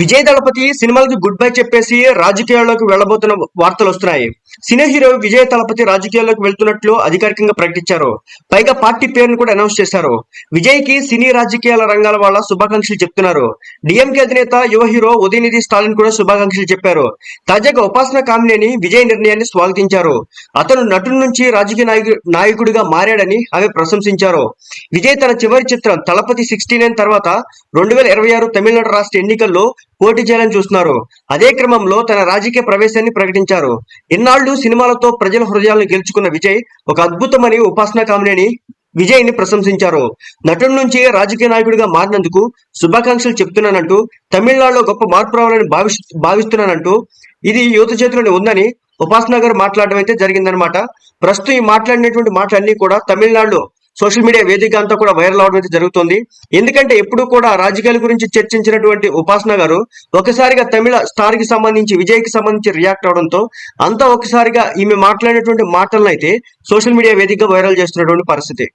విజయ్ దళపతి సినిమాలకు good bye చెప్పేసి రాజకీయాల్లోకి వెళ్ళబోతున్న వార్తలు వస్తున్నాయి. సినీ హీరో విజయ్ తలపతి రాజకీయాల్లోకి వెళ్తున్నట్లు అధికారికంగా ప్రకటించారు. పైగా పార్టీ పేరును కూడా అనౌన్స్ చేశారు. విజయ్కి సినీ రాజకీయాల రంగాల వాళ్ళ శుభాకాంక్షలు చెప్తున్నారు. డిఎంకే అధినేత యువ హీరో ఉదయనిధి స్టాలిన్ కూడా శుభాకాంక్షలు చెప్పారు. తాజాగా ఉపాసన కామినేని విజయ్ నిర్ణయాన్ని స్వాగతించారు. అతను నటుడి నుంచి రాజకీయ నాయకు నాయకుడిగా మారాడని ఆమె ప్రశంసించారు. విజయ్ తన చివరి చిత్రం తలపతి సిక్స్టీ నైన్ తర్వాత రెండు వేల ఇరవై ఆరు తమిళనాడు రాష్ట్ర ఎన్నికల్లో పోటీ చేయాలని చూస్తున్నారు. అదే క్రమంలో తన రాజకీయ ప్రవేశాన్ని ప్రకటించారు. ఇన్నాళ్ళు సినిమాలతో ప్రజల హృదయాలను గెలుచుకున్న విజయ్ ఒక అద్భుతమని ఉపాసన కామినేని విజయ్ని ప్రశంసించారు. నటుడి నుంచి రాజకీయ నాయకుడిగా మారినందుకు శుభాకాంక్షలు చెప్తున్నానంటూ తమిళనాడులో గొప్ప మార్పు రావాలని భావిస్ భావిస్తున్నానంటూ ఇది యువత చేతిలోనే ఉందని ఉపాసన గారు మాట్లాడడం అయితే జరిగిందనమాట ప్రస్తుతం ఈ మాట్లాడినటువంటి మాటలన్నీ కూడా తమిళనాడులో సోషల్ మీడియా వేదిక అంతా కూడా వైరల్ అవడం అయితే జరుగుతుంది. ఎందుకంటే ఎప్పుడు కూడా రాజకీయాల గురించి చర్చించినటువంటి ఉపాసన గారు ఒకసారిగా తమిళ స్టార్కి సంబంధించి విజయ్కి సంబంధించి రియాక్ట్ అవడంతో అంతా ఒకసారిగా ఈమె మాట్లాడినటువంటి మాటలను అయితే సోషల్ మీడియా వేదికగా వైరల్ చేస్తున్నటువంటి పరిస్థితి.